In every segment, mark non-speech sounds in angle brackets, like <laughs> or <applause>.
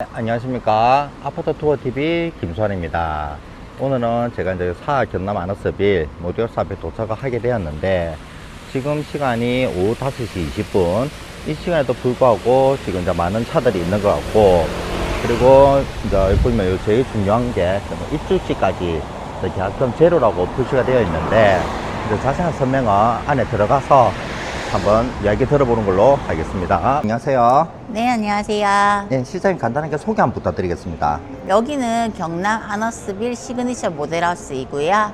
네, 안녕하십니까 아파트 투어 TV 김수환입니다. 오늘은 제가 이제 사 경남 아너스빌 모듈사 앞에 도착을 하게 되었는데 지금 시간이 오후 5시 20분 이 시간에도 불구하고 지금 이제 많은 차들이 있는 것 같고 그리고 이제 보면 요 제일 중요한 게 입주시까지 계약금 제로라고 표시가 되어 있는데 이제 자세한 설명은 안에 들어가서 한번 이야기 들어보는 걸로 하겠습니다. 안녕하세요. 네, 안녕하세요. 네, 시장님 간단하게 소개 한번 부탁드리겠습니다. 여기는 경남 아너스빌 시그니처 모델하우스이고요.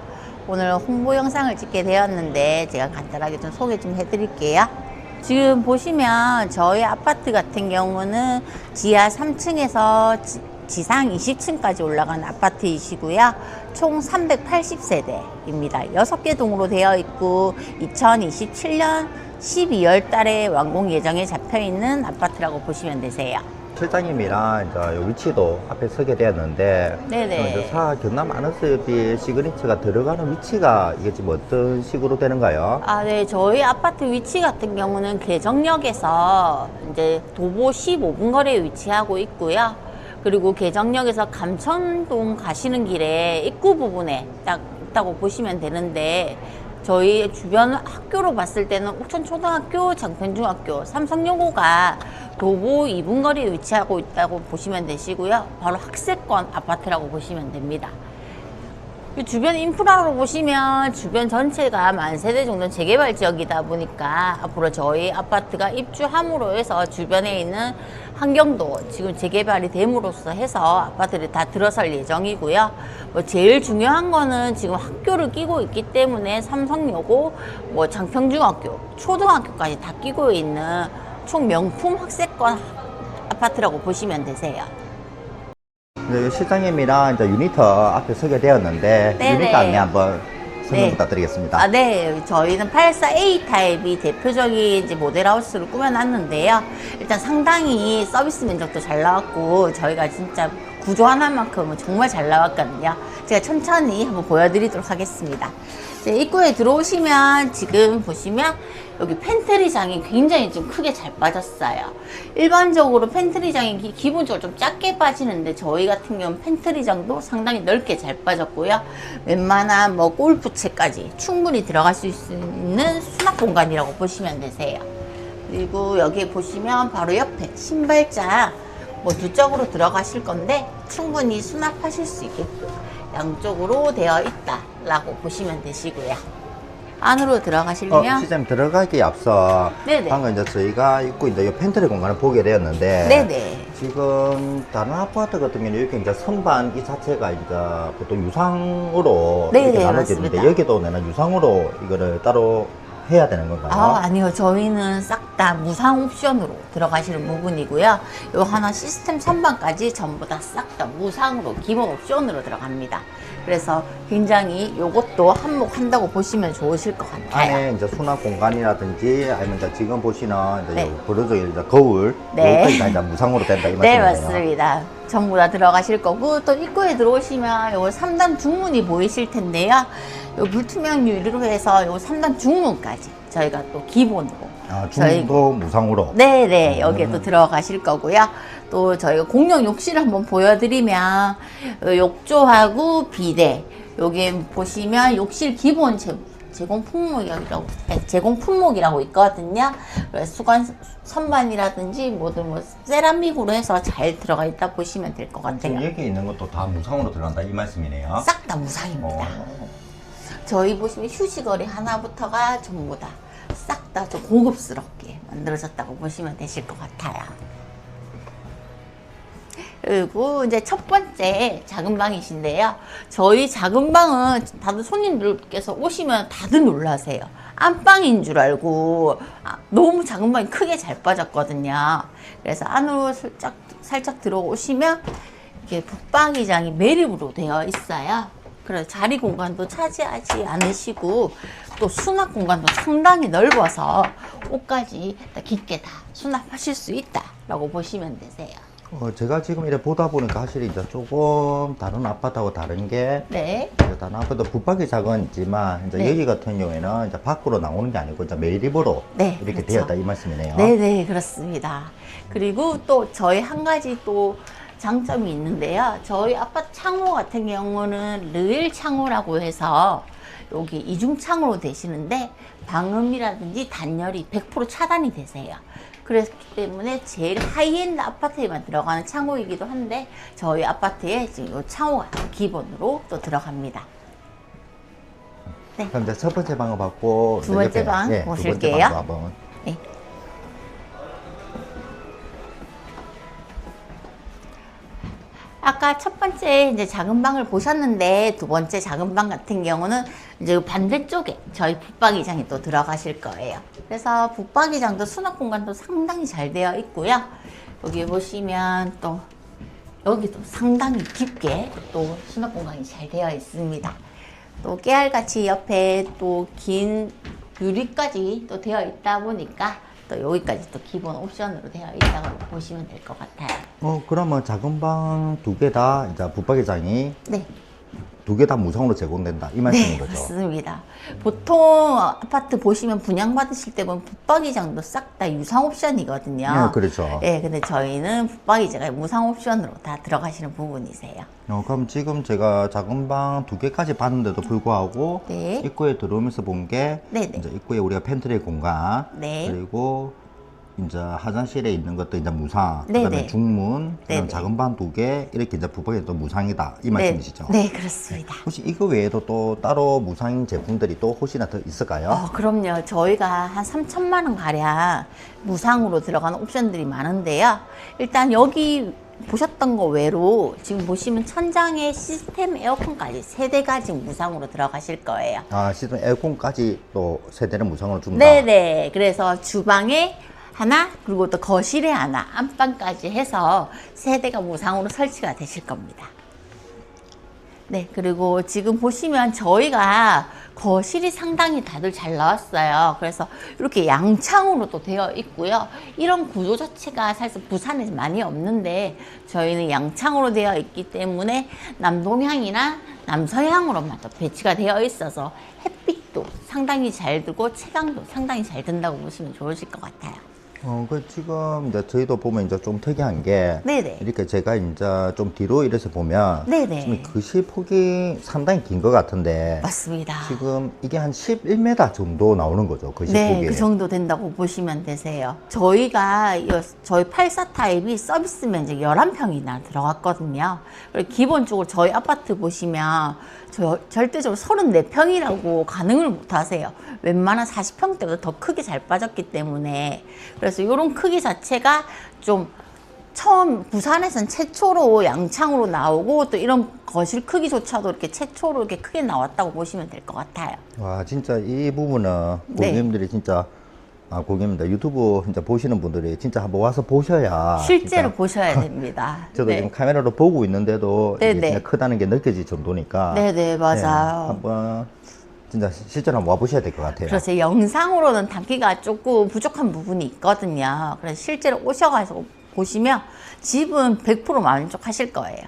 오늘 홍보 영상을 찍게 되었는데 제가 간단하게 좀 소개 좀 해드릴게요. 지금 보시면 저희 아파트 같은 경우는 지하 3층에서 지, 상 20층까지 올라간 아파트이시고요. 총 380세대입니다. 6개 동으로 되어 있고 2027년 12월 달에 완공 예정에 잡혀 있는 아파트라고 보시면 되세요. 실장님이랑 이제 요 위치도 앞에 서게 되었는데 네네. 사 경남 아너스비 시그니처가 들어가는 위치가 이게 지금 어떤 식으로 되는가요? 아, 네. 저희 아파트 위치 같은 경우는 개정역에서 이제 도보 15분 거리에 위치하고 있고요. 그리고 개정역에서 감천동 가시는 길에 입구 부분에 딱 있다고 보시면 되는데 저희 주변 학교로 봤을 때는 옥천초등학교, 장편중학교, 삼성여고가 도보 2분 거리에 위치하고 있다고 보시면 되시고요. 바로 학세권 아파트라고 보시면 됩니다. 이 주변 인프라로 보시면 주변 전체가 만 세대 정도 재개발 지역이다 보니까 앞으로 저희 아파트가 입주함으로 해서 주변에 있는 환경도 지금 재개발이 됨으로써 해서 아파트를 다 들어설 예정이고요. 뭐 제일 중요한 거는 지금 학교를 끼고 있기 때문에 삼성여고, 뭐 장평중학교, 초등학교까지 다 끼고 있는 총 명품 학세권 아파트라고 보시면 되세요. 네, 실장님이랑 이제 유니터 앞에 서게 되었는데 네네. 유니터 안내 한번 설명 네. 부탁드리겠습니다. 아, 네. 저희는 84A 타입이 대표적인 이제 모델하우스를 꾸며놨는데요. 일단 상당히 서비스 면적도 잘 나왔고, 저희가 진짜 구조 하나만큼은 정말 잘 나왔거든요. 제가 천천히 한번 보여드리도록 하겠습니다. 입구에 들어오시면 지금 보시면 여기 팬트리장이 굉장히 좀 크게 잘 빠졌어요. 일반적으로 팬트리장이 기- 기본적으로 좀 작게 빠지는데 저희 같은 경우는 팬트리장도 상당히 넓게 잘 빠졌고요. 웬만한 뭐 골프채까지 충분히 들어갈 수 있는 수납 공간이라고 보시면 되세요. 그리고 여기 보시면 바로 옆에 신발장 뭐두 짝으로 들어가실 건데 충분히 수납하실 수 있게끔 양쪽으로 되어 있다 라고 보시면 되시고요. 안으로 어, 들어가시려면 실장님 들어가기 앞서 네네. 방금 이제 저희가 입고 이제 이 팬트리 공간을 보게 되었는데 네네. 지금 다른 아파트 같은 경우는 이렇게 이제 선반 이 자체가 이제 보통 유상으로 네네, 이렇게 나눠지는데 맞습니다. 여기도 내는 유상으로 이거를 따로 해야 되는 건가요? 아, 아니요. 저희는 싹 다 무상 옵션으로 들어가시는 부분이고요. 요 하나 시스템 선반까지 전부 다 싹 다 무상으로 기본 옵션으로 들어갑니다. 그래서 굉장히 요것도 한몫한다고 보시면 좋으실 것 같아요. 안에 이제 수납 공간이라든지 아니면 이제 지금 보시는 이제 네. 요 버려져 이제 거울 네. 여기까지 다 이제 무상으로 된다 이 <laughs> 네, 말씀이네요. 맞습니다. 전부 다 들어가실 거고, 또 입구에 들어오시면 요 3단 중문이 보이실 텐데요. 요 불투명 유리로 해서 요 3단 중문까지 저희가 또 기본으로. 아, 중도 무상으로. 네네, 음. 여기에 또 들어가실 거고요. 또 저희가 공용 욕실 한번 보여드리면, 어, 욕조하고 비대. 여기 보시면 욕실 기본 제, 제공 품목이라고, 아니, 제공 품목이라고 있거든요. 그래서 수건 선반이라든지 뭐든 뭐 세라믹으로 해서 잘 들어가 있다 보시면 될 것 지금 같아요. 여기 있는 것도 다 무상으로 들어간다 이 말씀이네요. 싹 다 무상입니다. 어. 저희 보시면 휴지거리 하나부터가 전부 다 싹 다 좀 고급스럽게 만들어졌다고 보시면 되실 것 같아요. 그리고 이제 첫 번째 작은 방이신데요. 저희 작은 방은 다들 손님들께서 오시면 다들 놀라세요. 안방인 줄 알고 아, 너무 작은 방이 크게 잘 빠졌거든요. 그래서 안으로 살짝 살짝 들어오시면 이게 북방이장이 매립으로 되어 있어요. 그래서 자리 공간도 차지하지 않으시고 또 수납 공간도 상당히 넓어서 옷까지 다 깊게 다 수납하실 수 있다라고 보시면 되세요. 어, 제가 지금 이래 보다 보니까 사실 이제 조금 다른 아파트하고 다른 게 네. 이제 다른 아파트 붙박이 작은지만 이제 네. 여기 같은 경우에는 이제 밖으로 나오는 게 아니고 이제 매립으로 네, 이렇게 그렇죠. 되었다 이 말씀이네요. 네네, 그렇습니다. 그리고 또 저희 한 가지 또 장점이 있는데요. 저희 아파트 창호 같은 경우는 르일 창호라고 해서 여기 이중 창호로 되시는데 방음이라든지 단열이 100% 차단이 되세요. 그렇기 때문에 제일 하이엔드 아파트에만 들어가는 창호이기도 한데 저희 아파트에 지금 이 창호가 기본으로 또 들어갑니다. 그럼 이제 첫 번째 방을 받고 두 번째 옆에, 방 예, 두 번째 보실게요. 방도 한번 네. 아까 첫 번째 이제 작은 방을 보셨는데 두 번째 작은 방 같은 경우는 이제 반대쪽에 저희 붙박이장이 또 들어가실 거예요. 그래서 붙박이장도 수납 공간도 상당히 잘 되어 있고요. 여기 보시면 또 여기도 상당히 깊게 또 수납 공간이 잘 되어 있습니다. 또 깨알같이 옆에 또 긴 유리까지 또 되어 있다 보니까 또 여기까지 또 기본 옵션으로 되어 있다고 보시면 될 것 같아요. 어 그러면 작은 방 두 개 다 이제 붙박이장이 네. 두 개 다 무상으로 제공된다 이 말씀인 네, 거죠? 맞습니다. 보통 아파트 보시면 분양 받으실 때 보면 붙박이장도 싹 다 유상 옵션이거든요. 네, 그렇죠. 네, 근데 저희는 붙박이장이 무상 옵션으로 다 들어가시는 부분이세요. 어, 그럼 지금 제가 작은 방 두 개까지 봤는데도 불구하고 네. 입구에 들어오면서 본게 네네. 이제 입구에 우리가 팬트리 공간 네. 그리고 이제 화장실에 있는 것도 이제 무상 네네. 그다음에 중문 그다음 네네. 작은 방 두 개 이렇게 이제 또 무상이다 이 말씀이시죠? 네, 네, 그렇습니다. 혹시 이거 외에도 또 따로 무상 제품들이 또 혹시나 더 있을까요? 어, 그럼요. 저희가 한 3천만 원 가량 무상으로 들어가는 옵션들이 많은데요. 일단 여기 보셨던 거 외로 지금 보시면 천장에 시스템 에어컨까지 세 대가 지금 무상으로 들어가실 거예요. 아 시스템 에어컨까지 또 세대를 무상으로 준다. 네네. 그래서 주방에 하나, 그리고 또 거실에 하나, 안방까지 해서 세 대가 무상으로 설치가 되실 겁니다. 네, 그리고 지금 보시면 저희가 거실이 상당히 다들 잘 나왔어요. 그래서 이렇게 양창으로 또 되어 있고요. 이런 구조 자체가 사실 부산에 많이 없는데 저희는 양창으로 되어 있기 때문에 남동향이나 남서향으로만 또 배치가 되어 있어서 햇빛도 상당히 잘 들고 체감도 상당히 잘 든다고 보시면 좋으실 것 같아요. 어, 그 지금 이제 저희도 보면 이제 좀 특이한 게 네네. 이렇게 제가 이제 좀 뒤로 이래서 보면 네네. 지금 글씨 폭이 상당히 긴 것 같은데 맞습니다. 지금 이게 한 11m 정도 나오는 거죠 글씨 네, 폭이. 그 정도 된다고 보시면 되세요. 저희가 이- 저희 84 타입이 서비스 면적 11평이나 들어갔거든요. 그리고 기본적으로 저희 아파트 보시면 저 절대적으로 34평이라고 가능을 못 하세요. 웬만한 40평대보다 더 크게 잘 빠졌기 때문에 그래서 이런 크기 자체가 좀 처음 부산에선 최초로 양창으로 나오고 또 이런 거실 크기조차도 이렇게 최초로 이렇게 크게 나왔다고 보시면 될 것 같아요. 와 진짜 이 부분은 네. 고객님들이 진짜 아 고객님들 유튜브 진짜 보시는 분들이 진짜 한번 와서 보셔야 실제로 진짜 보셔야 됩니다. <laughs> 저도 네. 지금 카메라로 보고 있는데도 이게 네네. 진짜 크다는 게 느껴질 정도니까 네네, 맞아요. 네, 한번 진짜 실제로 한번 와보셔야 될 것 같아요. 그래서 영상으로는 담기가 조금 부족한 부분이 있거든요. 그래서 실제로 오셔가지고 보시면 집은 100% 만족하실 거예요.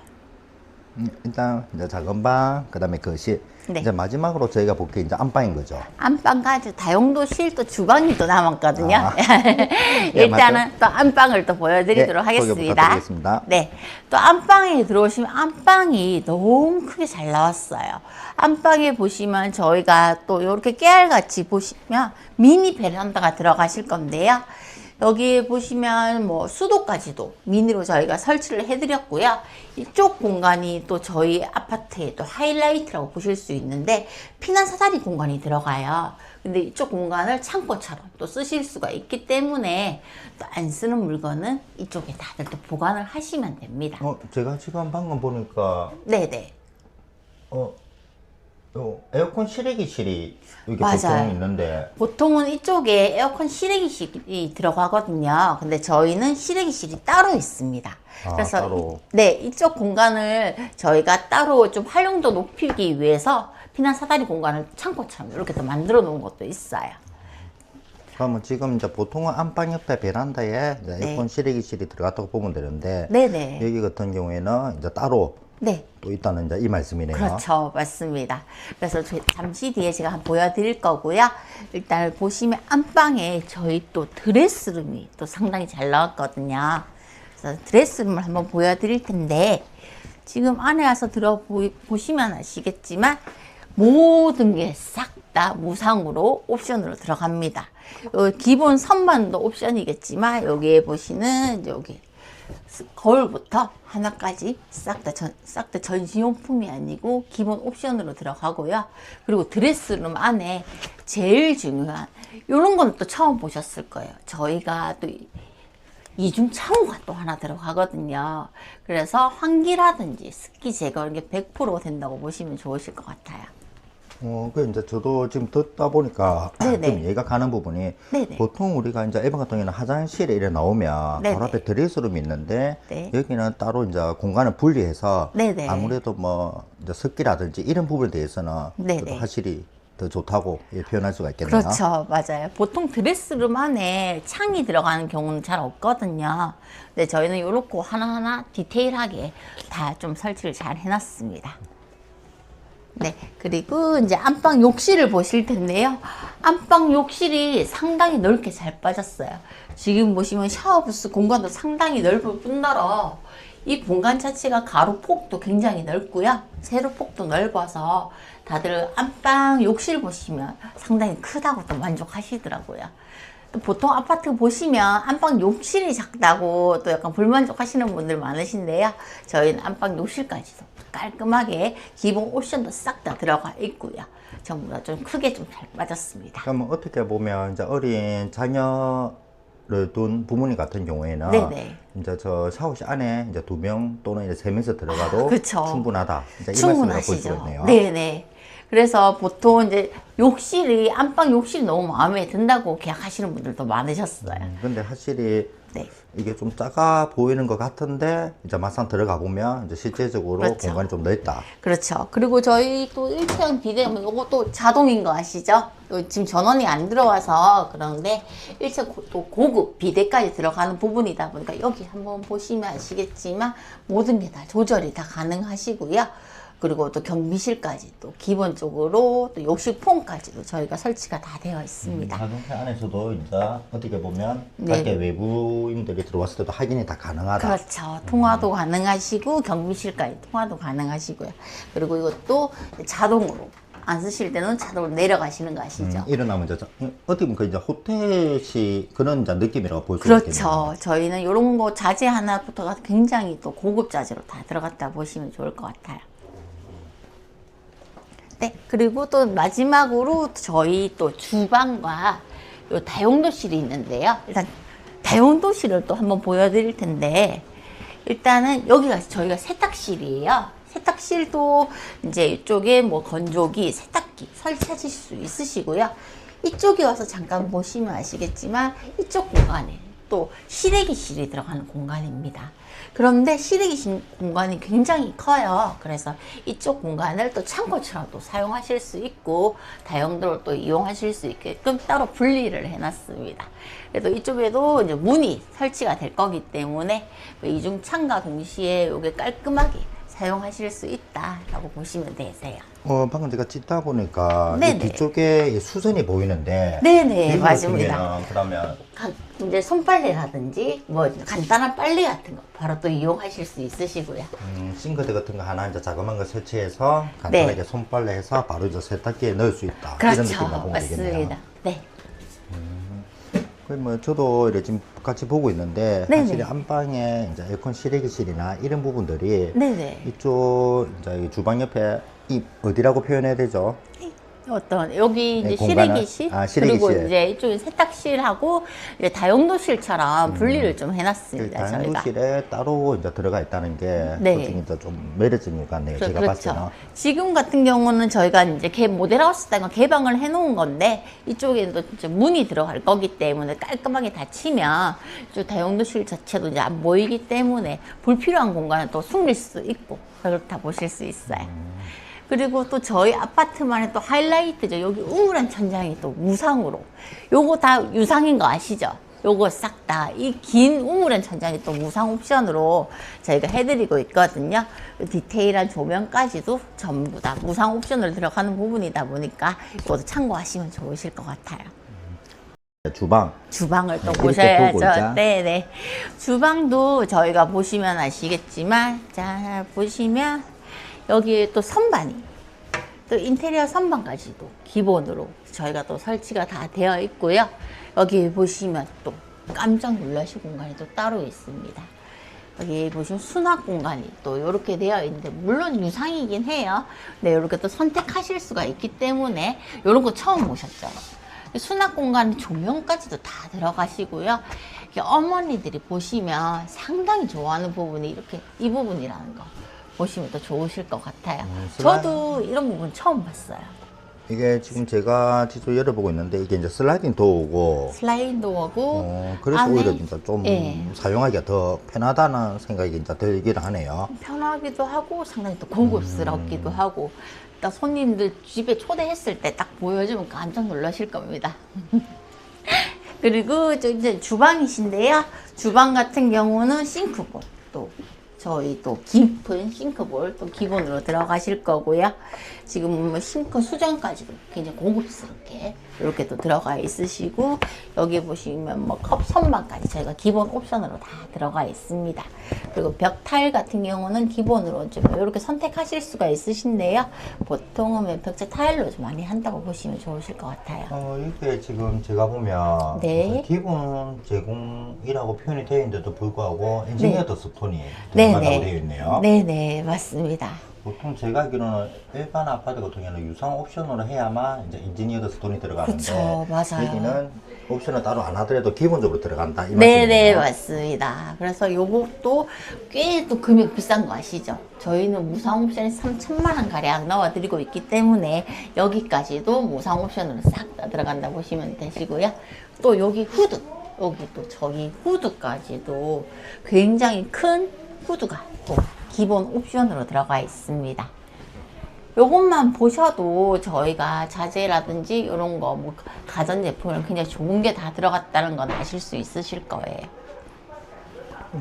음, 일단 이제 작은 방, 그다음에 거실. 네. 이제 마지막으로 저희가 볼 게 이제 안방인 거죠. 안방까지 다용도실 또 주방이 또 남았거든요. 아. <laughs> 일단은 또 안방을 또 보여드리도록 네, 소개 하겠습니다. 네. 또 안방에 들어오시면 안방이 너무 크게 잘 나왔어요. 안방에 보시면 저희가 또 이렇게 깨알같이 보시면 미니 베란다가 들어가실 건데요. 여기 보시면 뭐 수도까지도 미니로 저희가 설치를 해드렸고요. 이쪽 공간이 또 저희 아파트의 또 하이라이트라고 보실 수 있는데 피난 사다리 공간이 들어가요. 근데 이쪽 공간을 창고처럼 또 쓰실 수가 있기 때문에 또 안 쓰는 물건은 이쪽에 다들 또 보관을 하시면 됩니다. 어, 제가 지금 방금 보니까 네네. 어, 요 에어컨 실외기실이 여기 맞아요. 보통 있는데 보통은 이쪽에 에어컨 실외기실이 들어가거든요. 근데 저희는 실외기실이 따로 있습니다. 아, 그래서 따로. 이- 네 이쪽 공간을 저희가 따로 좀 활용도 높이기 위해서 피난 사다리 공간을 창고처럼 이렇게 또 만들어 놓은 것도 있어요. 그러면 지금 이제 보통은 안방 옆에 베란다에 이제 네. 에어컨 실외기실이 들어갔다고 보면 되는데 네네. 여기 같은 경우에는 이제 따로 네. 또 있다는 이제 이 말씀이네요. 그렇죠. 맞습니다. 그래서 저- 잠시 뒤에 제가 한번 보여드릴 거고요. 일단 보시면 안방에 저희 또 드레스룸이 또 상당히 잘 나왔거든요. 일단 드레스룸을 한번 보여드릴 텐데 지금 안에 와서 들어보시면 아시겠지만 모든 게 싹 다 무상으로 옵션으로 들어갑니다. 요 기본 선반도 옵션이겠지만 여기에 보시는 여기 거울부터 하나까지 싹다 전, 싹다 전시용품이 아니고 기본 옵션으로 들어가고요. 그리고 드레스룸 안에 제일 중요한 요런 건 또 처음 보셨을 거예요. 저희가 또 이- 이중 창호가 또 하나 들어가거든요. 그래서 환기라든지 습기 제거 이런 게100% 된다고 보시면 좋으실 것 같아요. 어, 그 이제 저도 지금 듣다 보니까 <clears throat> 네네. 좀 이해가 가는 부분이 네네. 보통 우리가 이제 일반 같은 경우는 화장실에 이래 나오면 네네. 바로 앞에 드레스룸이 있는데 네. 여기는 따로 이제 공간을 분리해서 네네. 아무래도 뭐 이제 습기라든지 이런 부분에 대해서는 네네. 화실이 더 좋다고 예, 표현할 수가 있겠네요. 그렇죠. 맞아요. 보통 드레스룸 안에 창이 들어가는 경우는 잘 없거든요. 근데 저희는 이렇게 하나하나 디테일하게 다 좀 설치를 잘 해놨습니다. 네. 그리고 이제 안방 욕실을 보실 텐데요. 안방 욕실이 상당히 넓게 잘 빠졌어요. 지금 보시면 샤워부스 공간도 상당히 넓을 뿐더러 이 공간 자체가 가로 폭도 굉장히 넓고요. 세로 폭도 넓어서 다들 안방 욕실 보시면 상당히 크다고 또 만족하시더라고요. 또 보통 아파트 보시면 안방 욕실이 작다고 또 약간 불만족하시는 분들 많으신데요. 저희는 안방 욕실까지도 깔끔하게 기본 옵션도 싹 다 들어가 있고요. 전부 다 좀 크게 좀 잘 빠졌습니다. 그러면 어떻게 보면 이제 어린 자녀 를 둔 부모님 같은 경우에는 네네. 이제 저 샤워실 안에 이제 두 명 또는 이제 세 명서 들어가도 아. 충분하다. 이제 충분하시죠. 네네. 그래서 보통 이제 욕실이 안방 욕실이 너무 마음에 든다고 계약하시는 분들도 많으셨어요. 음, 근데 확실히 네. 이게 좀 작아 보이는 것 같은데 이제 막상 들어가 보면 이제 실제적으로 그렇죠. 공간이 좀 넓다. 그렇죠. 그리고 저희 또 일체형 비대면 이것도 자동인 거 아시죠? 요 지금 전원이 안 들어와서 그런데 일체 고, 또 고급 비대까지 들어가는 부분이다 보니까 여기 한번 보시면 아시겠지만 모든 게 다 조절이 다 가능하시고요. 그리고 또 경비실까지 또 기본적으로 또 욕실 폼까지도 저희가 설치가 다 되어 있습니다. 자동차 안에서도 이제 어떻게 보면 네. 밖에 외부인들이 들어왔을 때도 확인이 다 가능하다. 그렇죠. 통화도 가능하시고 경비실까지 통화도 가능하시고요. 그리고 이것도 자동으로 안 쓰실 때는 자동으로 내려가시는 거 아시죠? 음, 일어나면 이제 자- 어떻게 보면 그 이제 호텔식 그런 이제 느낌이라고 볼수 그렇죠. 있겠네요. 저희는 이런 거 자재 하나부터가 굉장히 또 고급 자재로 다 들어갔다 보시면 좋을 것 같아요. 네. 그리고 또 마지막으로 저희 또 주방과 요 다용도실이 있는데요. 일단 다용도실을 또 한번 보여드릴 텐데 일단은 여기가 저희가 세탁실이에요. 세탁실도 이제 이쪽에 뭐 건조기, 세탁기 설치하실 수 있으시고요. 이쪽에 와서 잠깐 보시면 아시겠지만 이쪽 공간에 또 실외기실이 들어가는 공간입니다. 그런데 실외기실 공간이 굉장히 커요. 그래서 이쪽 공간을 또 창고처럼 또 사용하실 수 있고 다용도로 또 이용하실 수 있게끔 따로 분리를 해놨습니다. 그래도 이쪽에도 이제 문이 설치가 될 거기 때문에 그 이중 창과 동시에 이게 깔끔하게 사용하실 수 있다라고 보시면 되세요. 어, 방금 제가 찍다 보니까 네네. 뒤쪽에 이 수선이 보이는데 네네, 맞습니다. 그러면 간- 이제 손빨래라든지 뭐 간단한 빨래 같은 거 바로 또 이용하실 수 있으시고요. 음, 싱크대 같은 거 하나 이제 자그마한 거 설치해서 간단하게 네. 손빨래해서 바로 이제 세탁기에 넣을 수 있다. 이런 그렇죠. 느낌이라고 보면 되겠네요. 맞습니다. 네. 거의 뭐 저도 이렇게 지금 같이 보고 있는데 네네. 확실히 안방에 이제 에어컨 실외기실이나 이런 부분들이 네네. 이쪽 이제 이 주방 옆에 이 어디라고 표현해야 되죠? 어떤 여기 네, 이제 공간은- 실외기실 아. 그리고 이제 이쪽에 세탁실하고 이제 다용도실처럼 분리를 좀 해놨습니다. 음. 그 다용도실에 따로 이제 들어가 있다는 게 네. 솔직히 이제 좀 매력적인 것 같네요. 그- 제가 봤을 때는. 지금 같은 경우는 저희가 이제 개 모델하우스 때가 개방을 해놓은 건데 이쪽에도 이제 문이 들어갈 거기 때문에 깔끔하게 닫히면 이 다용도실 자체도 이제 안 보이기 때문에 불필요한 공간은 또 숨길 수 있고 그렇다 보실 수 있어요. 그리고 또 저희 아파트만의 또 하이라이트죠. 여기 우물한 천장이 또 무상으로. 요거 다 유상인 거 아시죠? 요거 싹 다 이 긴 우물한 천장이 또 무상 옵션으로 저희가 해드리고 있거든요. 디테일한 조명까지도 전부 다 무상 옵션으로 들어가는 부분이다 보니까 이것도 참고하시면 좋으실 것 같아요. 주방. 주방을 또 네, 보셔야죠. 네네. 주방도 저희가 보시면 아시겠지만, 자, 보시면, 여기에 또 선반이, 또 인테리어 선반까지도 기본으로 저희가 또 설치가 다 되어 있고요. 여기 보시면 또 깜짝 놀라실 공간이 또 따로 있습니다. 여기 보시면 수납 공간이 또 이렇게 되어 있는데 물론 유상이긴 해요. 네, 이렇게 또 선택하실 수가 있기 때문에 이런 거 처음 보셨죠. 수납 공간 조명까지도 다 들어가시고요. 어머니들이 보시면 상당히 좋아하는 부분이 이렇게 이 부분이라는 거 보시면 더 좋으실 것 같아요. 음, 슬라이- 저도 이런 부분 처음 봤어요. 이게 지금 제가 직접 열어보고 있는데 이게 이제 슬라이딩 도어고 슬라이딩 도어고 어, 그래서 안에- 오히려 진짜 좀 예. 사용하기가 더 편하다는 생각이 진짜 들긴 하네요. 편하기도 하고 상당히 또 음. 고급스럽기도 하고 딱 손님들 집에 초대했을 때 딱 보여주면 깜짝 놀라실 겁니다. <laughs> 그리고 저 이제 주방이신데요. 주방 같은 경우는 싱크볼 또 저희 또 깊은 싱크볼 또 기본으로 들어가실 거고요. 지금 뭐 싱크 수전까지도 굉장히 고급스럽게 이렇게 또 들어가 있으시고 여기 보시면 뭐 컵 선반까지 저희가 기본 옵션으로 다 들어가 있습니다. 그리고 벽 타일 같은 경우는 기본으로 좀 이렇게 선택하실 수가 있으신데요. 보통은 벽체 타일로 좀 많이 한다고 보시면 좋으실 것 같아요. 어, 이게 지금 제가 보면 네. 기본 제공이라고 표현이 되어 있는데도 불구하고 엔지니어드 스톤이 네, 들어간다고 네. 되어 있네요. 네네, 맞습니다. 보통 제가 알기로는 일반 아파트 같은 경우는 유상 옵션으로 해야만 이제 엔지니어드 스톤이 들어가는데 그쵸, 맞아요. 여기는 옵션을 따로 안 하더라도 기본적으로 들어간다 이 네네 말씀이네요. 맞습니다. 그래서 요것도 꽤 또 금액 비싼 거 아시죠? 저희는 무상 옵션에 3천만 원 가량 넣어드리고 있기 때문에 여기까지도 무상 옵션으로 싹 다 들어간다 보시면 되시고요. 또 여기 후드 여기 또 저희 후드까지도 굉장히 큰 후드가 또 기본 옵션으로 들어가 있습니다. 요것만 보셔도 저희가 자재라든지 이런 거 뭐 가전제품을 굉장히 좋은 게 다 들어갔다는 건 아실 수 있으실 거예요.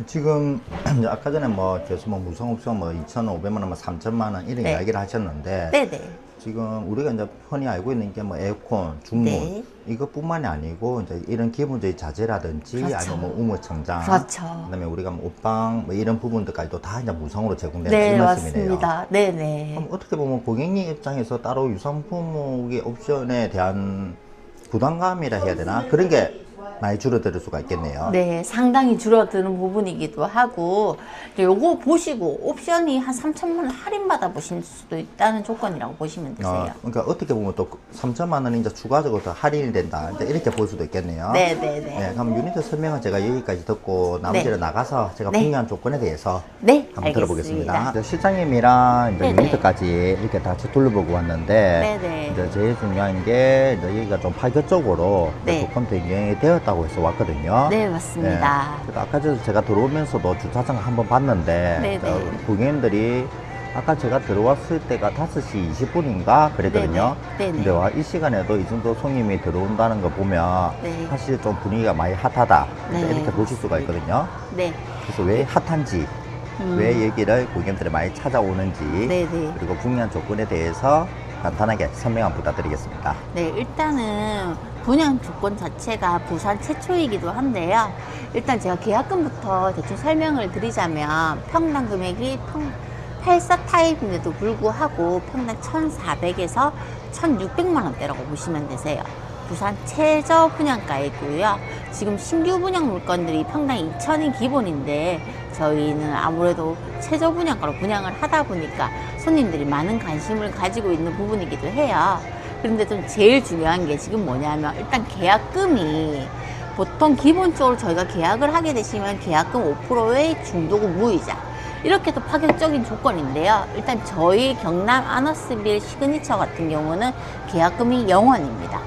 지금 <clears throat> 아까 전에 뭐 계속 뭐 무상 옵션 뭐 2,500만 원, 뭐 3천만 원 이런 네. 이야기를 하셨는데 네네. 지금 우리가 이제 흔히 알고 있는 게 뭐 에어컨, 중문 네. 이것뿐만이 아니고 이제 이런 기본적인 자재라든지 그렇죠. 아니면 뭐 우물 청장, 그렇죠. 그다음에 우리가 뭐 옷방 뭐 이런 부분들까지도 다 이제 무상으로 제공된다 네, 이 말씀이네요. 맞습니다. 네네. 그럼 어떻게 보면 고객님 입장에서 따로 유상품목의 옵션에 대한 부담감이라 해야 되나 그런 게 많이 줄어들 수가 있겠네요. 네, 상당히 줄어드는 부분이기도 하고, 요거 보시고 옵션이 한 3천만 원 할인 받아 보실 수도 있다는 조건이라고 보시면 되세요. 어, 그러니까 어떻게 보면 또 3천만 원이 이제 추가적으로 더 할인이 된다. 이제 이렇게 볼 수도 있겠네요. 네 네 네. 네, 그럼 유니트 설명은 제가 여기까지 듣고 나머지를 네. 나가서 제가 네. 중요한 조건에 대해서 네, 한번 알겠습니다. 들어보겠습니다. 이제 실장님이랑 이제 네네. 유니트까지 이렇게 같이 둘러보고 왔는데 네 네. 이제 제일 중요한 게 이제 여기가 좀 파격적으로 네. 조건 변경이 되었다고 해서 왔거든요. 네, 맞습니다. 네. 아까 전에 제가 들어오면서도 주차장 한번 봤는데. 저 고객님들이 아까 제가 들어왔을 때가 5시 20분인가 그랬거든요. 네네. 네네. 근데 와, 이 시간에도 이 정도 손님이 들어온다는 거 보면 네. 사실 좀 분위기가 많이 핫하다 네, 이렇게 보실 수가 있거든요. 네. 그래서 왜 핫한지, 음. 왜 여기를 고객님들이 많이 찾아오는지 네네. 그리고 중요한 조건에 대해서 간단하게 설명 부탁드리겠습니다. 네, 일단은 분양 조건 자체가 부산 최초이기도 한데요. 일단 제가 계약금부터 대충 설명을 드리자면 평당 금액이 평, 84 타입인데도 불구하고 평당 1,400에서 1,600만 원대라고 보시면 되세요. 부산 최저 분양가이고요. 지금 신규 분양 물건들이 평당 2천이 기본인데 저희는 아무래도 최저 분양가로 분양을 하다 보니까 손님들이 많은 관심을 가지고 있는 부분이기도 해요. 그런데 좀 제일 중요한 게 지금 뭐냐면 일단 계약금이 보통 기본적으로 저희가 계약을 하게 되시면 계약금 5%의 중도금 무이자 이렇게 또 파격적인 조건인데요. 일단 저희 경남 아너스빌 시그니처 같은 경우는 계약금이 0원입니다.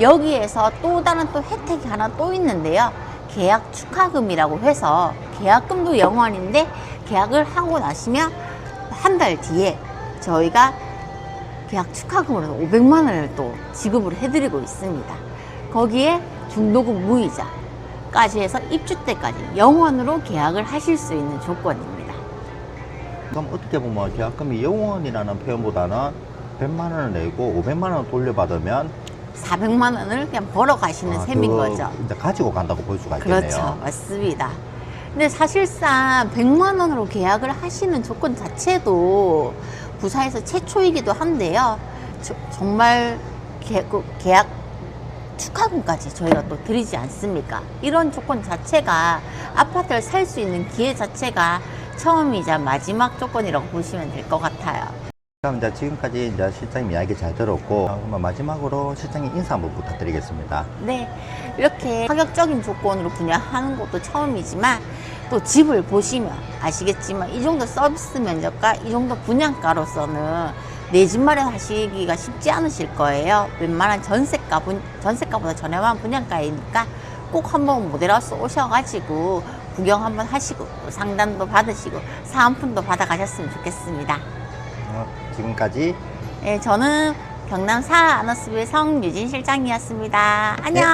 여기에서 또 다른 또 혜택이 하나 또 있는데요. 계약 축하금이라고 해서 계약금도 0원인데 계약을 하고 나시면 한 달 뒤에 저희가 계약 축하금으로 500만 원을 또 지급을 해드리고 있습니다. 거기에 중도금 무이자까지 해서 입주 때까지 영원으로 계약을 하실 수 있는 조건입니다. 그럼 어떻게 보면 계약금이 영원이라는 표현보다는 100만 원을 내고 500만 원 돌려받으면 400만 원을 그냥 벌어 가시는 아, 셈인 그거 거죠. 이제 가지고 간다고 볼 수가 있겠네요. 그렇죠. 맞습니다. 근데 사실상 100만 원으로 계약을 하시는 조건 자체도 부사에서 최초이기도 한데요. 저- 정말 계, 그 계약 축하금까지 저희가 또 드리지 않습니까? 이런 조건 자체가 아파트를 살 수 있는 기회 자체가 처음이자 마지막 조건이라고 보시면 될 것 같아요. 그럼 이제 지금까지 이제 실장님 이야기 잘 들었고, 마지막으로 실장님 인사 한번 부탁드리겠습니다. 네, 이렇게 가격적인 조건으로 분양하는 것도 처음이지만 또 집을 보시면 아시겠지만 이 정도 서비스 면적과 이 정도 분양가로서는 내 집 마련하시기가 쉽지 않으실 거예요. 웬만한 전세가 분, 전세가보다 저렴한 분양가이니까 꼭 한번 모델하우스 오셔가지고 구경 한번 하시고 또 상담도 받으시고 사은품도 받아가셨으면 좋겠습니다. 어, 지금까지 네, 저는 경남 사 아너스빌 성유진 실장이었습니다. 안녕.